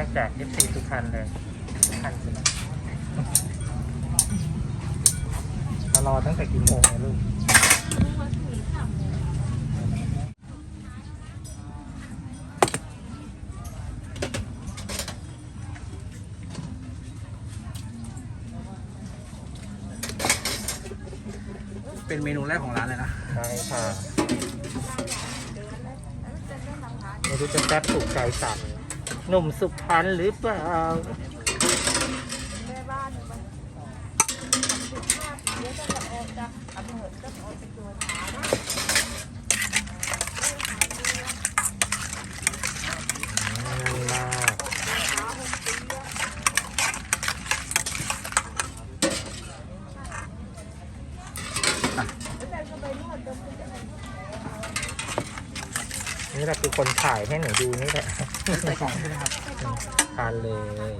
แรกจาก FC สุพรรณเลยสุพรรณใช่ไหมมารอตั้งแต่กี่โมงเนี่ยลูกเป็นเมนูแรกของร้านเลยนะ ใช่ค่ะไม่รู้จะแซ่บถูกใจสัตว์ หนุ่มสุพรรณหรือเปล่านี่แหละคือคนถ่ายให้หนูดูนี่แหละ ใส่กล่องใช่ไหมครับทานเลย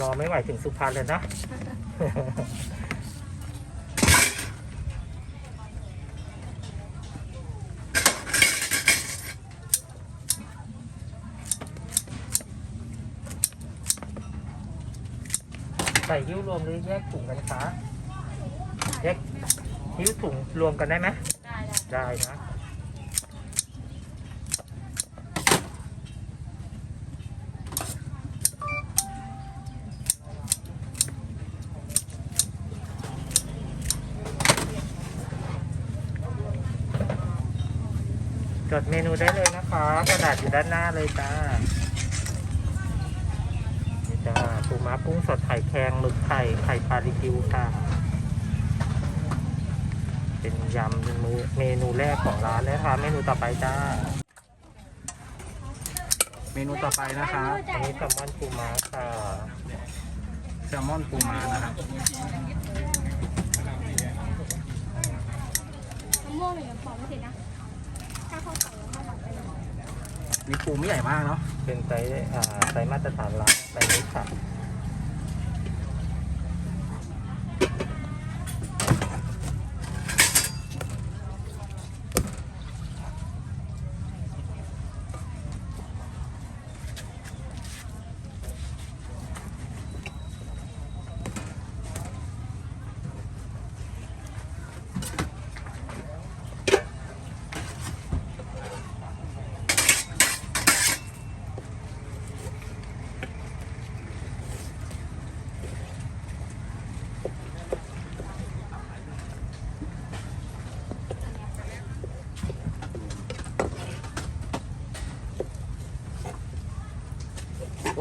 รอไม่ไหวถึงสุพรรณเลยนะ ใส่หิ้วรวมหรือแยกถุงกันคะแยกหิ้วถุงรวมกันได้ไหมได้นะจดเมนูได้เลยนะคะ กระดาษอยู่ด้านหน้าเลยจ้า นี่จ้าปู ม้ากุ้งสดไข่แครงหมึกไข่ไข่ปลาลิกิวค่ะ เป็นยำเป็นมือเมนูแรกของร้านนะคะเมนูต่อไปจ้า เมนูต่อไปนะครับอันนี้แซลมอนปูม้าค่ะแซลมอนปูม้านะครับมะม่วงหรือยังปอกไม่ติดนะ ถ้าเขาใส่แล้วเขาหมักไปเลยนี่ปูไม่ใหญ่มากเนาะ เป็นไซส์อ่าไซส์มาตรฐานร้านไซส์นี้ค่ะ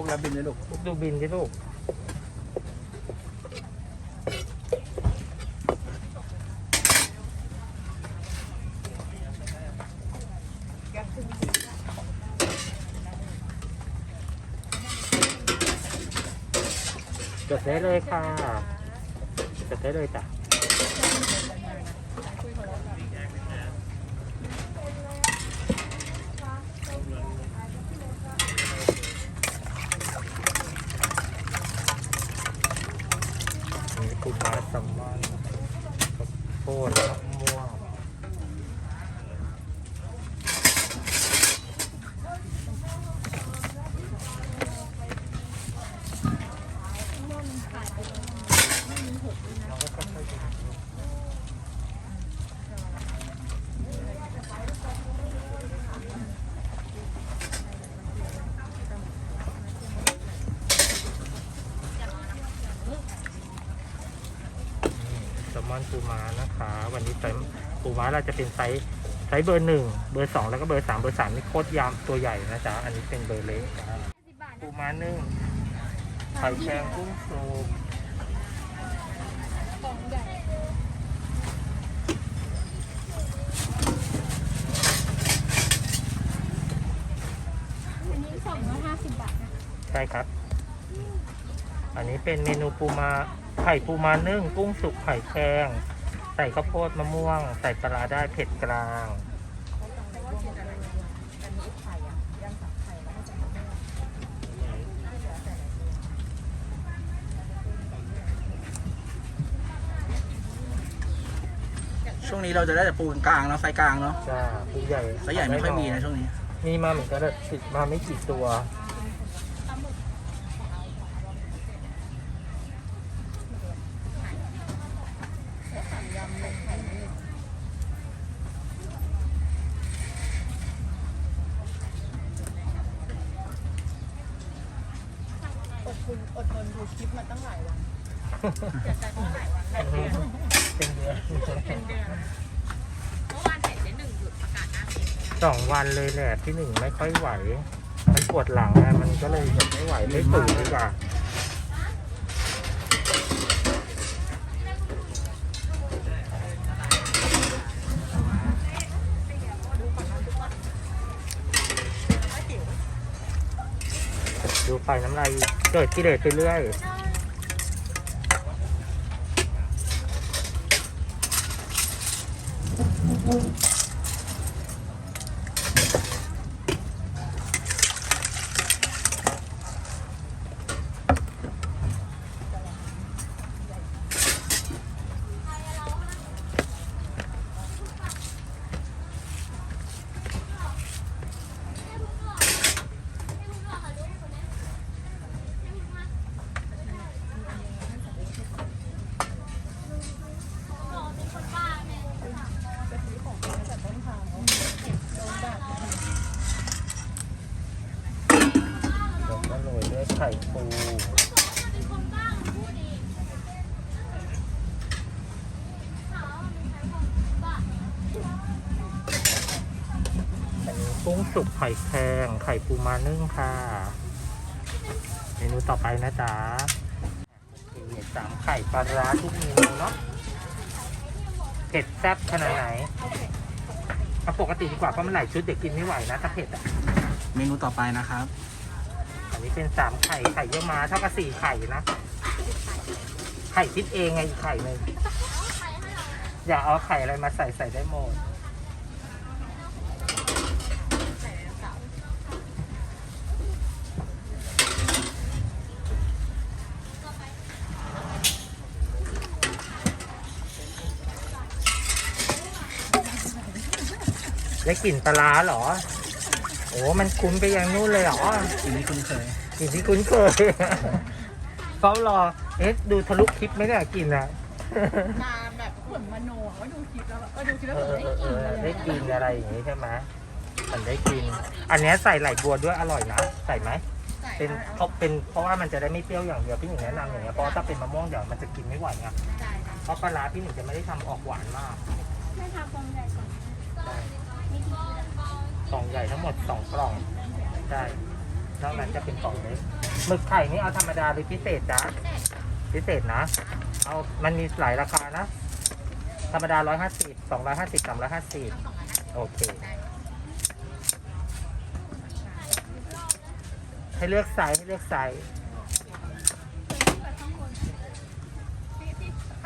รับบินเลยลูกลูกดูบินสิลูก จดได้เลยค่ะ จดได้เลยจ้ะ มีปูม้าแซลมอนข้าวโพดมะม่วง แซลมอน ปูม้านะคะ วันนี้ไซส์ปูม้าเราจะเป็นไซส์ไซส์เบอร์หนึ่งเบอร์สองแล้วก็เบอร์สามเบอร์สามนี่โคตรยำตัวใหญ่นะจ๊ะอันนี้เป็นเบอร์เล็กนะสิบบาทปูม้านึ่งไข่แครงกุ้งสุกกล่องใหญ่อันนี้สองร้อยห้าสิบบาทนะใช่ครับ อันนี้เป็นเมนูปูม้า ไข่ปูม้านึ่งกุ้งสุกไข่แครงใส่ข้าวโพดมะม่วง ใส่ปลาร้าได้เผ็ดกลางช่วงนี้เราจะได้แต่ปูกลางๆเนาะไซส์กลางเนาะจ้าปูใหญ่ไซส์ใหญ่ไม่ค่อยมีนะช่วงนี้ มีมาเหมือนกันแต่ติดมาไม่กี่ตัว อดทนอดทนดูคลิปมาตั้งหลายวันเป็นเดือนเป็นเดือนเมื่อวานเห็นเจ๊หนึ่งหยุดประกาศหน้าเพจสองวันเลยแหละที่หนึ่งไม่ค่อยไหว มันปวดหลังไงมันก็เลยแบบไม่ไหวไม่ตื่นดีกว่าดูไฟน้ำลาย เกิดกิเลสไปเรื่อยแล้ ปูกุ้งสุกไข่แครงไข่ปูมานึ่งค่ะ เมนูต่อไปนะจ๊ะสามไข่ปลาร้าทุกเมนูเนาะเผ็ดแซ่บขนาดไหนเอาปกติดีกว่าเพราะมันหลายชุดเด็กกินไม่ไหวนะถ้าเผ็ดอะเมนูต่อไปนะครับ อันนี้เป็นสามไข่ไข่เยี่ยวม้าเท่ากับสี่ไข่นะ ไข่คิดเองไงอีกไข่หนึ่งอย่าเอาไข่อะไรมาใส่ใส่ได้หมดได้กลิ่นปลาร้าเหรอ อ้มันคุ้นไปยังนู่นเลยเหรอสิ่งที่คุณเคยกลิ่นที่คุ้นเคยเฝ้ารอ เอ๊ะดูทะลุคลิปไหมเนี่ยกลิ่นอะมาแบบเหมือนมโนอะว่าดูคลิปแล้วแบบเออดูคลิปเอแล้วแบบอได้เออกินเอเลอยได้กินอะไรอย่างงี้ใช่ไหมมันได้กินอันเนี้ยใส่ไหลบัวด้วยอร่อยนะใส่ไหมเป็นเพราะเป็นเพราะว่ามันจะได้ไม่เปรี้ยวอย่างเดียวพี่หนึ่งแนะนำอย่างเงี้ยเพราะว่าถ้าเป็นมะม่วงเดี๋ยวมันจะกินไม่ไหวไงเพราะปลาร้าพี่หนึ่งจะไม่ได้ทำออกหวานมาก ไม่ทำฟองใหญ่ก่อนมีกี่ กล่องใหญ่ ทั้งหมดสองกล่องใช่นอกนั้นจะเป็นกล่องเล็กหมึกไข่นี่เอาธรรมดาหรือพิเศษจ้ะพิเศษนะ เอามันมีหลายราคานะ ธรรมดาร้อยห้าสิบสองร้อยห้าสิบสามร้อยห้าสิบโอเค ให้เลือกไซส์ให้เลือกไซส์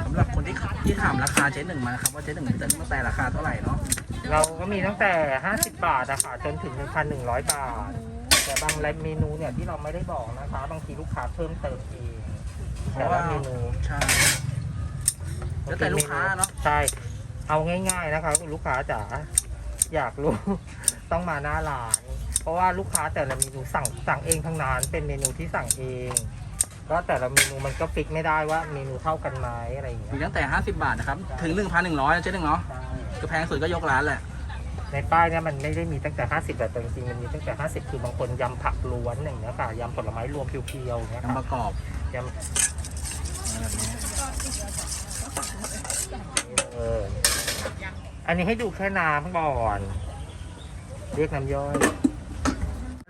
สำหรับคนที่ที่ถามราคาเจ๊หนึ่งมานะครับว่าเจ๊หนึ่งจะตั้งแต่ราคาเท่าไหร่เนาะ เราก็มีตั้งแต่ 50 บาทอะค่ะจนถึง 1,100 บาท แต่บางรายเมนูเนี่ยที่เราไม่ได้บอกนะคะ บางทีลูกค้าเพิ่มเติมเองเพแต่ราะละว่าเมนูใช่แล้วแต่ลูกค้าเนอะใช่ เอาง่าย ๆนะคะคุณลูกค้าจ๋าอยากรู้ต้องมาหน้าร้าน เพราะว่าลูกค้าแต่ละเมนูสั่งสั่งเองทั้งนั้นเป็นเมนูที่สั่งเองก็แต่ละเมนูมันก็ฟิกไม่ได้ว่าเมนูเท่ากันไหมอะไรอย่างเงี้มียตั้งแต่ 50 บาทนะครับ ถึง 1,100นะเจ๊หนึ่งเนาะใช่ ก็แพงสุดก็ยกร้านแหละ ในป้ายเนี่ยมันไม่ได้มีตั้งแต่ 50แต่จริงๆมันมีตั้งแต่ 50 คือบางคนยำผักล้วนอย่างเงี้ยค่ะยำผลไม้รวมเพียวๆอย่างเงี้ยน้ำปค่ะระกอบยำเอออันนี้ให้ดูแค่น้ำก่อน เรียกน้ำย่อย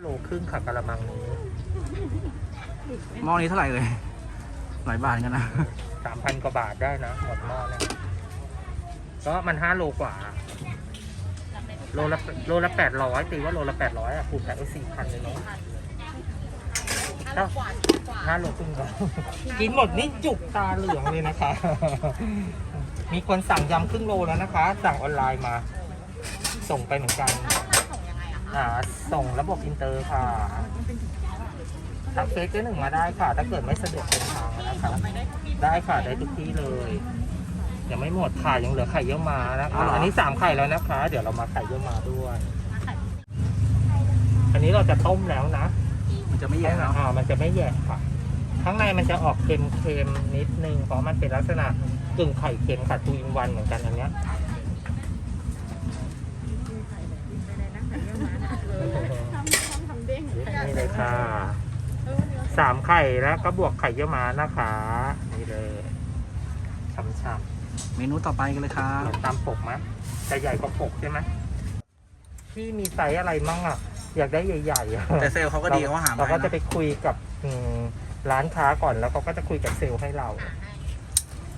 โลครึ่งค่ะกะละมังนี้หม้อนี้เท่าไหร่เลย หลายบาทกันนะ สามพันกว่าบาทได้นะหมดหม้อเนี่ย ก็มันห้าโลกว่า โลละโลละแปดร้อยตีว่าโลละแปดร้อยอะคูณกันไปสี่พันเลยเนาะห้าโลครึ่งก็กินหมดนี่จุกตาเหลืองเลยนะคะ มีคนสั่งยำครึ่งโลแล้วนะคะ สั่งออนไลน์มา ส่งไปเหมือนกันอ่าส่งระบบอินเตอร์ค่ะทักเฟซเจ๊หนึ่งมาได้ค่ะ ถ้าเกิดไม่สะดวกเดินทางนะคะ ได้ค่ะ ได้ทุกที่เลย ยังไม่หมดค่ะยังเหลือไข่เยี่ยวม้านะคะอันนี้สามไข่แล้วนะคะ เดี๋ยวเรามาไข่เยี่ยวม้าด้วย อันนี้เราจะต้มแล้วนะมันจะไม่แย่เนาะอ่ามันจะไม่แยกค่ะ ข้างในมันจะออกเค็มๆนิดนึงเพราะมันเป็นลักษณะกึ่งไข่เค็มค่ะทูอินวันเหมือนกันอันเนี้ยทำทำทำเด้งนี่เลยค่ะสามไข่แล้วก็บวกไข่เยี่ยวม้านะคะ นี่เลยช่ำ เมนูต่อไปกันเลยครัๆบเห็นตามปกไหมจะใหญ่กว่าปกใช่ไหมที่มีไซส์อะไรมั่งอะ อยากได้ใหญ่ๆอะแต่เซลล์เขาก็ดีเขาหาเรามาก็ให้จะนะไปคุยกับอืมร้านค้าก่อนแล้วเขาก็จะคุยกับเซลล์ให้เรา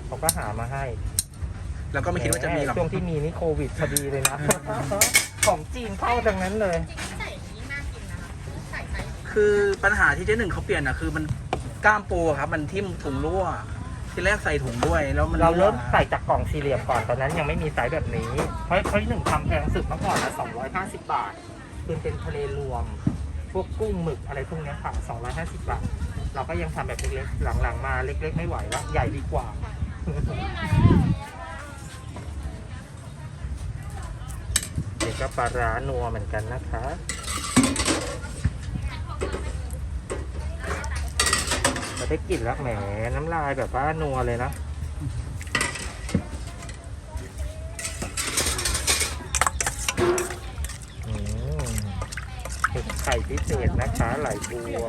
เขาก็หามาให้แล้วก็ไม่คิดว่าจะมีหรอกช่วงที่มีนี่โควิดพอดีเลยนะ ของจีนเข้าดังนั้นเลยจริงๆใส่อย่างนี้น่ากินนะคะใส่ใส่คือปัญหาที่เจ๊หนึ่งเขาเปลี่ยนอะคือมันกล้ามปูอะครับ มันทิ่มถุงรั่ว ทีแรกใส่ถุงด้วยแล้วมันเราเริ่มใส่จากกล่องสี่เหลี่ยมก่อนตอนนั้นยังไม่มีไซส์แบบนี้ เพราะเพราะหนึ่งทำแพงสุดเมื่อก่อนนะ250บาท คือเป็นทะเลรวม พวกกุ้งหมึกอะไรพวกเนี้ยค่ะ250บาท เราก็ยังทำแบบเล็กๆหลังๆมาเล็ก ๆ ไม่ไหวแล้ว ใหญ่ดีกว่า เดี๋ยวก็ปลาร้านัวเหมือนกันนะคะ เราได้กลิ่นแล้วแหมน้ำลายแบบว่านัวเลยนะอืมเห็ดไข่พิเศษนะคะไหลบัว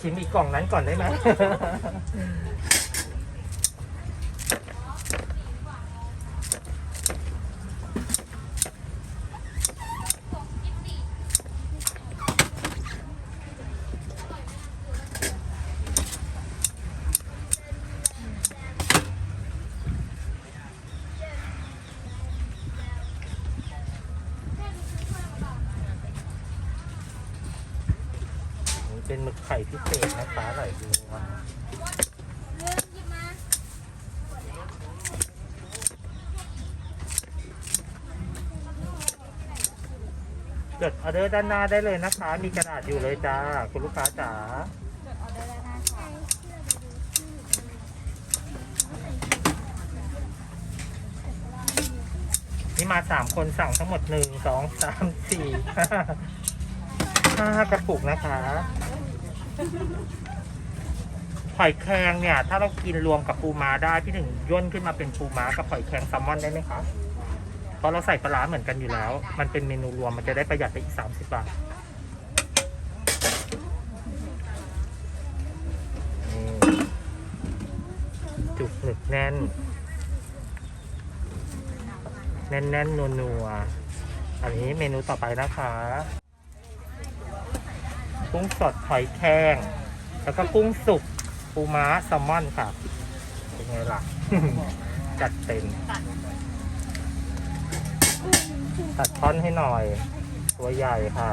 ชิมอีกกล่องนั้นก่อนได้ไหม เป็นหมึกไข่พิเศษนะคะไหลบัวจดออเดอร์ด้านหน้าได้เลยนะคะ มีกระดาษอยู่เลยจ้า คุณลูกค้าจ๋านี่มาสามคนสั่งทั้งหมดหนึ่งสองสามสี่ห้ากระปุกนะคะ หอยแครงเนี่ย ถ้าเรากินรวมกับปูม้าได้พี่หนึ่งย่นขึ้นมาเป็นปูม้ากับหอยแครงแซลมอนได้ไหมคะเพราะเราใส่ปลาร้าเหมือนกันอยู่แล้ว มันเป็นเมนูรวมมันจะได้ประหยัดไปอีกสามสิบบาทจุกหนึกแน่น แน่นๆนัวๆอันนี้เมนูต่อไปนะคะ กุ้งสดหอยแครงแล้วก็กุ้งสุกปูม้าแซลมอนค่ะ เป็นไงล่ะ จัดเต็ม ตัดท่อนให้หน่อย ตัวใหญ่ค่ะ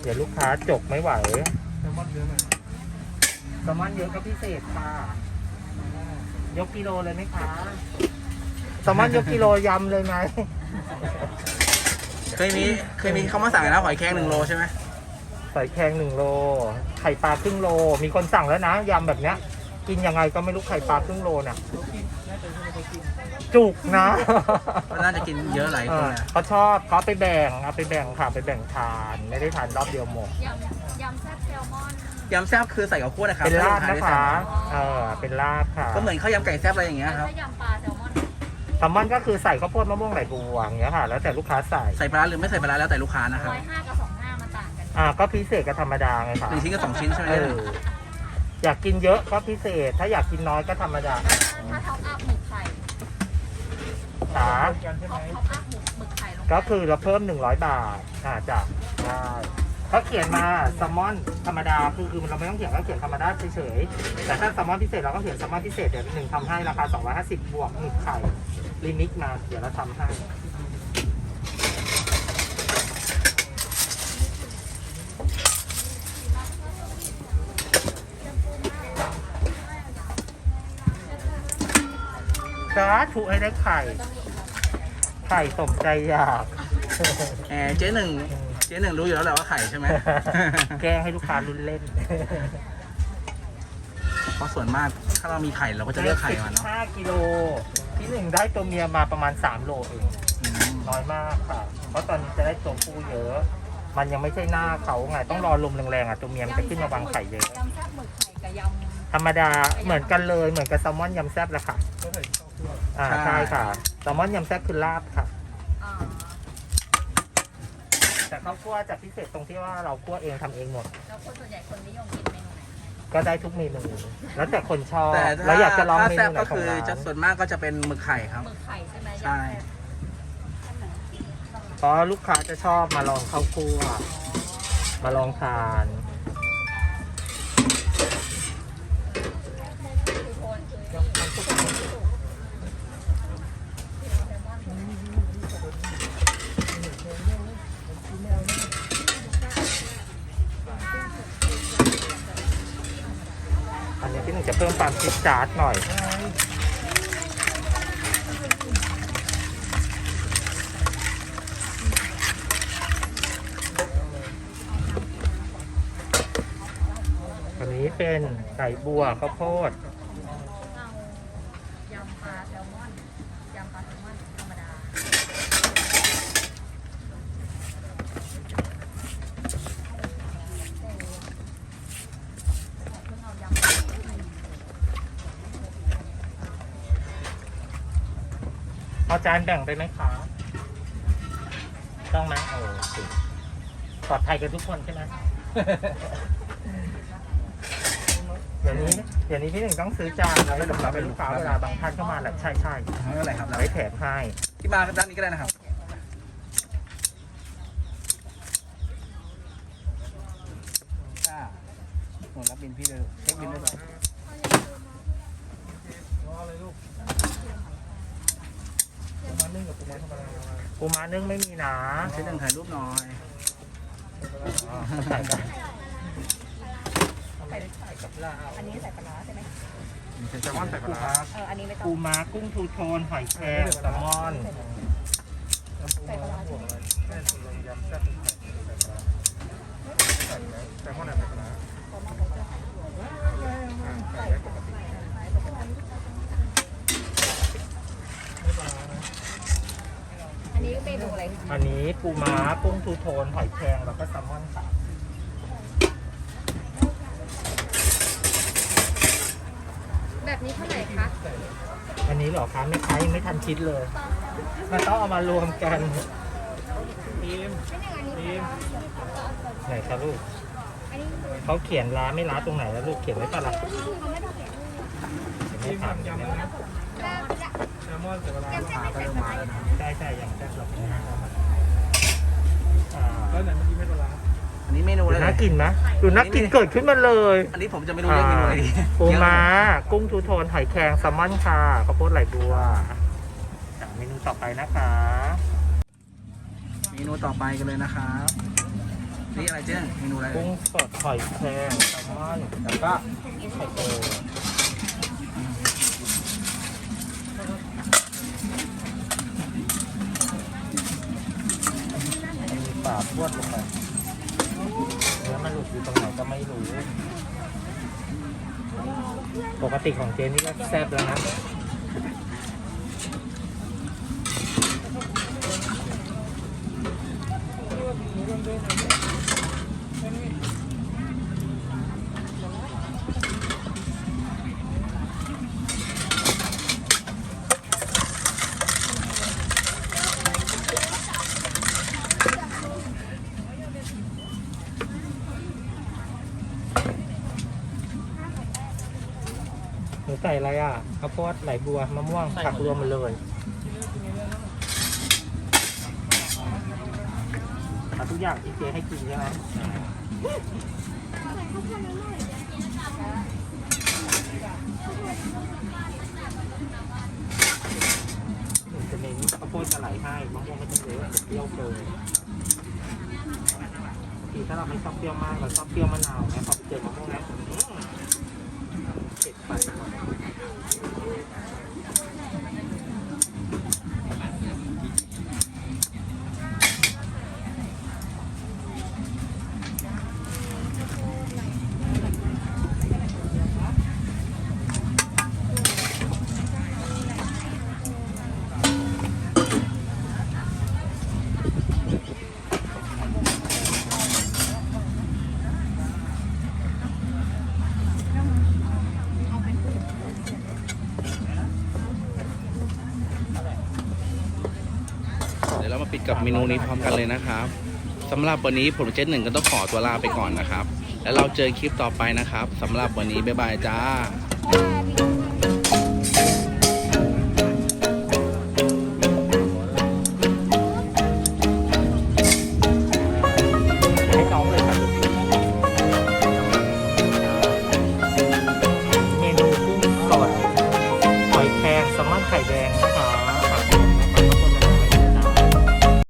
เดี๋ยวลูกค้าจกไม่ไหวแซลมอนเยอะไหมแซลมอนเยอะก็พิเศษค่ะ ยกกิโลเลยไหมคะแซลมอนยกกิโลยำเลยไหม เคยมีเคยมีเขามาสั่งนะหอยแครงหนึ่งโลใช่ไหม ใส่แครงหนึ่งโล ไข่ปลาครึ่งโล มีคนสั่งแล้วนะยำแบบเนี้ย กินยังไงก็ไม่รู้ไข่ปลาครึ่งโลเนี่ยจุกนะก็น่าจะกินเยอะหลายเอคนอแหละเขาชอบเขาเอาไปแบ่งเอาไปแบ่งค่ะไปแบ่งทาน ไม่ได้ทานรอบเดียวหมดยำยำแซ่บแซลมอนยำแซ่บคือใส่กับขั้วนะครับเป็นลาบแล้วนะลงท้ายด้วยคะแซลมอนเออเป็นลาบค่ะ ก็เหมือนข้าวยำไก่แซ่บอะไรอย่างเงี้ยครับถ้ายำปลาแซลมอนแซลมอนก็คือใส่ข้าวโพดมะม่วงไหลบัวอย่างเงี้ยค่ะ แล้วแต่ลูกค้าใส่ใส่ปลาร้าหรือไม่ใส่ปลาร้าแล้วแต่ลูกค้านะครับร้อยห้ากับสอง อ่าก็พิเศษกับธรรมดาไงค่ะหนึ่งชิ้นกับสองชิ้นใช่ไหมเอออยากกินเยอะก็พิเศษ ถ้าอยากกินน้อยก็ธรรมดาถ้าท็อปอัพหมึกไข่ค่ะท็อปท็อปอัพหมึกหมึกไข่ลงไปก็คือเราเพิ่ม100บาทอ่าจ้ะได้เขาเขียนมาแซลมอนธรรมดาคือคือเราไม่ต้องเขียนก็เขียนธรรมดาเฉยๆแต่ถ้าแซลมอนพิเศษเราก็เขียนแซลมอนพิเศษเดี๋ยวหนึ่งทำให้ราคา250บวกหนึ่งไข่ลิมิตมาเดี๋ยวเราทำให้ จ้าถูให้ได้ไข่ ไข่สมใจอยาก แหมเจ๊หนึ่งเจ๊หนึ่งรู้อยู่แล้วแหละว่าไข่ใช่ไหม แกล้งให้ลูกค้าลุ้นเล่นเพราะส่วนมากถ้าเรามีไข่เราก็จะเลือกไข่มาเนาะห้ากิโลที่หนึ่งได้ตัวเมียมาประมาณ 3 โลเอง อืมน้อยมากค่ะ เพราะตอนนี้จะได้ตัวผู้เยอะ มันยังไม่ใช่หน้าเขาไง ต้องรอลมแรงๆอะ ตัวเมียมันจะขึ้นมาวางไข่เยอะ ยำแซ่บหมึกไข่กับยำธรรมดาเหมือนกันเลย เหมือนกับแซลมอนยำแซ่บแหละค่ะ อ่าใช่ค่ะแซลมอนยำแซ่บคือลาบค่ะอ่าแต่ข้าวคั่วจะพิเศษตรงที่ว่าเราคั่วเองทำเองหมด แล้วคนส่วนใหญ่คนนิยมกินเมนูไหนก็ได้ทุกเมนูแล้วแต่คนชอบแต่เราถ้าอยากจะลองถ้าเมแซ่บนูไหนก็ขอคืงอร้าจะนส่วนมากก็จะเป็นหมึกไข่ครับ หมึกไข่ใช่ไหมใช่ยำแซ่บเพราะลูกค้าจะชอบมาลองข้าวคั่วมาลองทานอันนี้พี่หนึ่ง จะเพิ่มความคิดจาร์ดหน่อย อันนี้เป็นไก่บัวข้าวโพด เอายำปลาแซลมอนยำปลาแซลมอนธรรมดา เอา จานแบ่งไปไหมคะ ต้องไหมโอ้สิปลอดภัยกันทุกคนใช่ไหม เดี๋ยวนี้เดี๋ยวนี้พี่หนึ่งต้องซื้อจานแล้วสำหรับเป็นลูกค้าเวลาบางท่านเข้ามาแบบใช่ใช่ไม่เป็นไรครับๆไว้แถมให้ ที่มาด้านนี้ก็ได้นะครับจ้าหมดรับบินพี่เลยเช็คบินด้วยเหรอ ปูม้านึ่งไม่มีนะเช็คหนึ่งถ่ายรูปหน่อยอ๋อใส่กันอันนี้ใส่ปลาร้าใช่ไหมแซลมอนใส่ปลาร้าเอออันนี้ไม่ต้อปูงม้ากุ้งทูโทนหอยแครงแซลมอนใส่ปลาร้าใช่ไหมอันนี้เมนู อะไรคะอันนี้ปูม้ากุ้งทูโทนหอยแครงแล้วก็แซลมอนค่ะแบบนี้เท่าไหร่คะอันนี้เหรอคะไม่ค้ายังไม่ทันคิดเลยมันต้องเอามารวมกันไม่หนึ่งอันนี้ไหนคะลูกอันนี้เขาเขียนร้านไม่ร้านตรงไหนแล้วลูกเขียนไว้ปะล่ะเขาไม่ต้องเขียนเดี๋ยวไม่ถามแล้วแล้วแซลมอนใส่ปลาร้ายังใช่ไม่ใส่ปลาร้าใช่ใช่อย่างแซ่บหรอกอ่า แล้วไหนเมื่อกี้ไม่ปลาร้าอันนี้เมนูอะไรดูน่ากินไหมดูน่ากินเกิดขึ้นมาเลยอันนี้ผมจะไม่รู้เรียกเมนูอะไรดีปูม้ากุ้งทูโทนหอยแครงแซลมอนค่ะข้าวโพดไหลบัวอะเมนูต่อไปนะคะเมนูต่อไปกันเลยนะครับนี่อะไรเจ๊เมนูอะไรกุ้งสดหอยแครงแซลมอนแล้วก็ไข่โตมีปลาพ วดลงไปเนื้อมันหลุดอยู่ตรงไหนก็ไม่รู้ ปกติของเจนนี่ก็แซ่บแล้วนะ หนูใส่อะไรอะข้าวโพดไหลบัวมะม่วงผักรวมหมาเลยเอาทุกอย่างที่เจ๊ให้กินใช่ไหมหนูจะเน้นข้าวโพดจะไหลให้มะม่วงไม่ต้องเยอะเปรี้ยวเกินบางทีถ้าเราไม่ชอบเปรี้ยวมากเราชอบเปรี้ยวมะนาวเนี่ยพอไปเจอมะม่วงแล้วอืมเผ็ดไป กับเมนูนี้พร้อมกันเลยนะครับสำหรับวันนี้ผมเจ๊หนึ่งก็ต้องขอตัวลาไปก่อนนะครับ แล้วเราเจอคลิปต่อไปนะครับสำหรับวันนี้บ๊ายบายจ้า